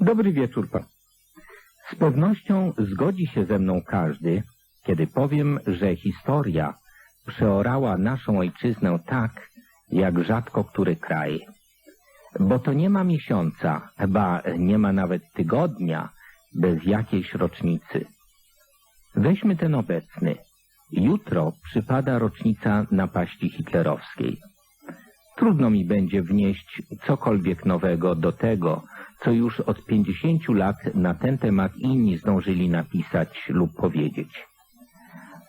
Dobry wieczór pan. Z pewnością zgodzi się ze mną każdy, kiedy powiem, że historia przeorała naszą ojczyznę tak, jak rzadko który kraj. Bo to nie ma miesiąca, chyba nie ma nawet tygodnia bez jakiejś rocznicy. Weźmy ten obecny. Jutro przypada rocznica napaści hitlerowskiej. Trudno mi będzie wnieść cokolwiek nowego do tego, co już od pięćdziesięciu lat na ten temat inni zdążyli napisać lub powiedzieć.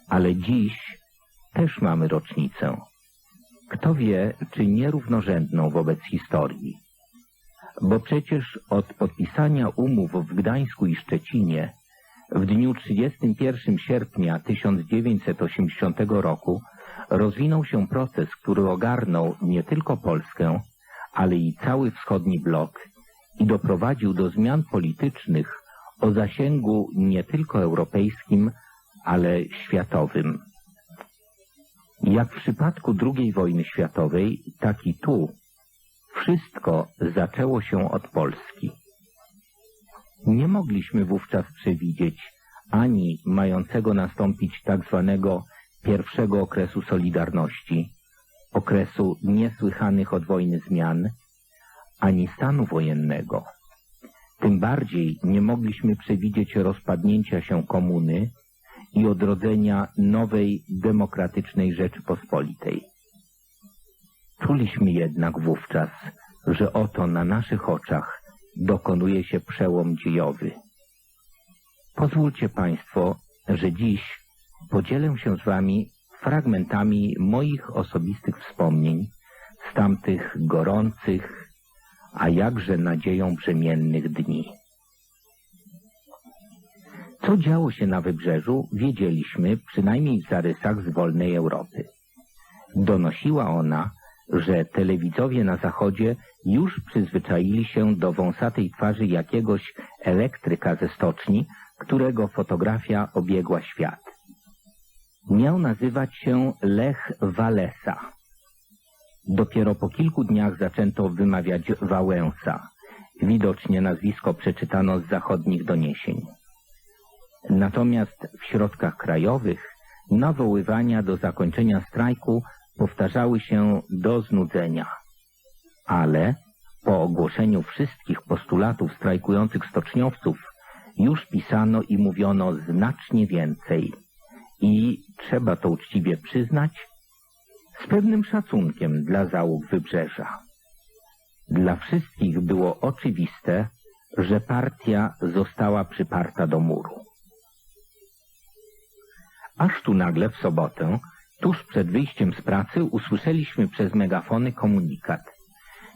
Ale dziś też mamy rocznicę. Kto wie, czy nierównorzędną wobec historii. Bo przecież od podpisania umów w Gdańsku i Szczecinie w dniu 31 sierpnia 1980 roku rozwinął się proces, który ogarnął nie tylko Polskę, ale i cały wschodni blok i doprowadził do zmian politycznych o zasięgu nie tylko europejskim, ale światowym. Jak w przypadku II wojny światowej, tak i tu wszystko zaczęło się od Polski. Nie mogliśmy wówczas przewidzieć ani mającego nastąpić tak zwanego pierwszego okresu Solidarności, okresu niesłychanych od wojny zmian, ani stanu wojennego. Tym bardziej nie mogliśmy przewidzieć rozpadnięcia się komuny i odrodzenia nowej, demokratycznej Rzeczypospolitej. Czuliśmy jednak wówczas, że oto na naszych oczach dokonuje się przełom dziejowy. Pozwólcie Państwo, że dziś podzielę się z Wami fragmentami moich osobistych wspomnień z tamtych gorących, a jakże nadzieją brzemiennych dni. Co działo się na wybrzeżu, wiedzieliśmy przynajmniej w zarysach z wolnej Europy. Donosiła ona, że telewidzowie na zachodzie już przyzwyczaili się do wąsatej twarzy jakiegoś elektryka ze stoczni, którego fotografia obiegła świat. Miał nazywać się Lech Walesa. Dopiero po kilku dniach zaczęto wymawiać Wałęsa. Widocznie nazwisko przeczytano z zachodnich doniesień. Natomiast w środkach krajowych nawoływania do zakończenia strajku powtarzały się do znudzenia. Ale po ogłoszeniu wszystkich postulatów strajkujących stoczniowców już pisano i mówiono znacznie więcej. I trzeba to uczciwie przyznać, z pewnym szacunkiem dla załóg wybrzeża. Dla wszystkich było oczywiste, że partia została przyparta do muru. Aż tu nagle w sobotę, tuż przed wyjściem z pracy, usłyszeliśmy przez megafony komunikat.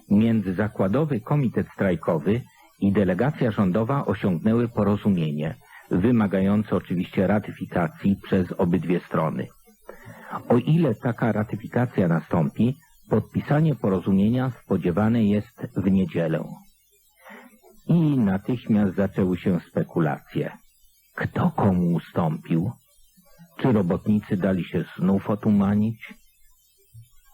Międzyzakładowy Komitet Strajkowy i delegacja rządowa osiągnęły porozumienie, wymagające oczywiście ratyfikacji przez obydwie strony. O ile taka ratyfikacja nastąpi, podpisanie porozumienia spodziewane jest w niedzielę. I natychmiast zaczęły się spekulacje. Kto komu ustąpił? Czy robotnicy dali się znów otumanić?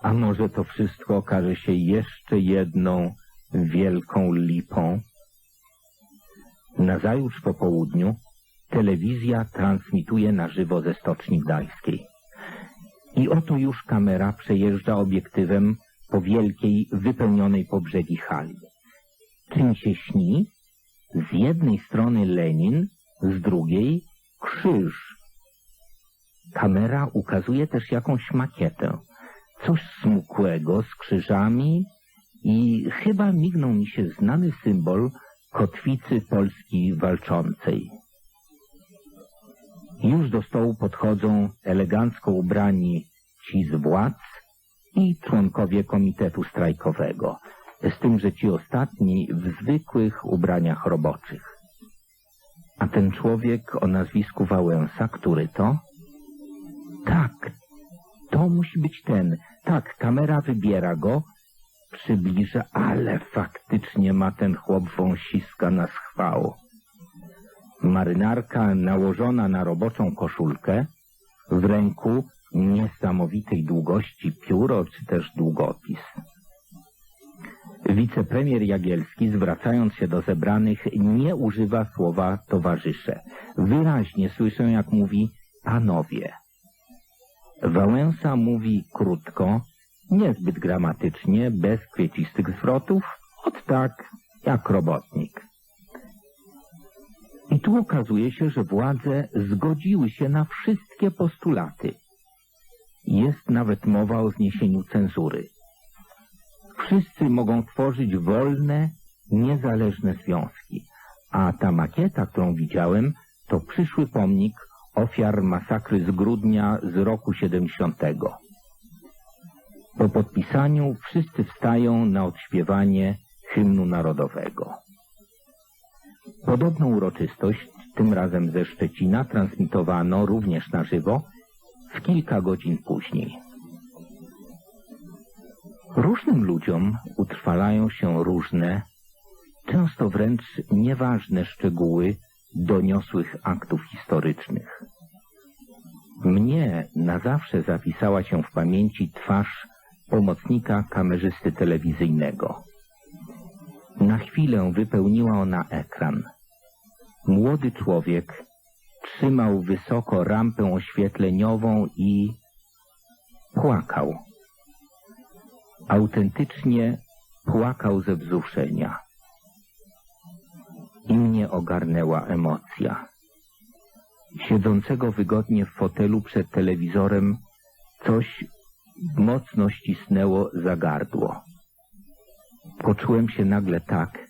A może to wszystko okaże się jeszcze jedną wielką lipą? Nazajutrz po południu telewizja transmituje na żywo ze Stoczni Gdańskiej. I oto już kamera przejeżdża obiektywem po wielkiej, wypełnionej po brzegi hali. Czy mi się śni? Z jednej strony Lenin, z drugiej krzyż. Kamera ukazuje też jakąś makietę. Coś smukłego z krzyżami i chyba mignął mi się znany symbol kotwicy Polski walczącej. Już do stołu podchodzą elegancko ubrani ci z władz i członkowie komitetu strajkowego, z tym, że ci ostatni w zwykłych ubraniach roboczych. A ten człowiek o nazwisku Wałęsa, który to? Tak, to musi być ten. Tak, kamera wybiera go, przybliża, ale faktycznie ma ten chłop wąsiska na schwał. Marynarka nałożona na roboczą koszulkę, w ręku niesamowitej długości pióro czy też długopis. Wicepremier Jagielski, zwracając się do zebranych, nie używa słowa towarzysze. Wyraźnie słyszę, jak mówi panowie. Wałęsa mówi krótko, niezbyt gramatycznie, bez kwiecistych zwrotów, od tak jak robotnik. I tu okazuje się, że władze zgodziły się na wszystkie postulaty. Jest nawet mowa o zniesieniu cenzury. Wszyscy mogą tworzyć wolne, niezależne związki, a ta makieta, którą widziałem, to przyszły pomnik ofiar masakry z grudnia z roku 70. Po podpisaniu wszyscy wstają na odśpiewanie hymnu narodowego. Podobną uroczystość, tym razem ze Szczecina, transmitowano również na żywo kilka godzin później. Różnym ludziom utrwalają się różne, często wręcz nieważne szczegóły doniosłych aktów historycznych. Mnie na zawsze zapisała się w pamięci twarz pomocnika kamerzysty telewizyjnego. Na chwilę wypełniła ona ekran. Młody człowiek trzymał wysoko rampę oświetleniową i płakał. Autentycznie płakał ze wzruszenia. I mnie ogarnęła emocja. Siedzącego wygodnie w fotelu przed telewizorem coś mocno ścisnęło za gardło. Poczułem się nagle tak,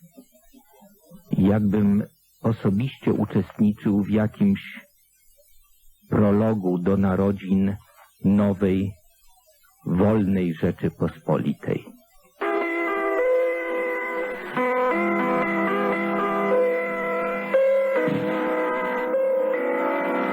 jakbym osobiście uczestniczył w jakimś prologu do narodzin nowej, wolnej Rzeczypospolitej.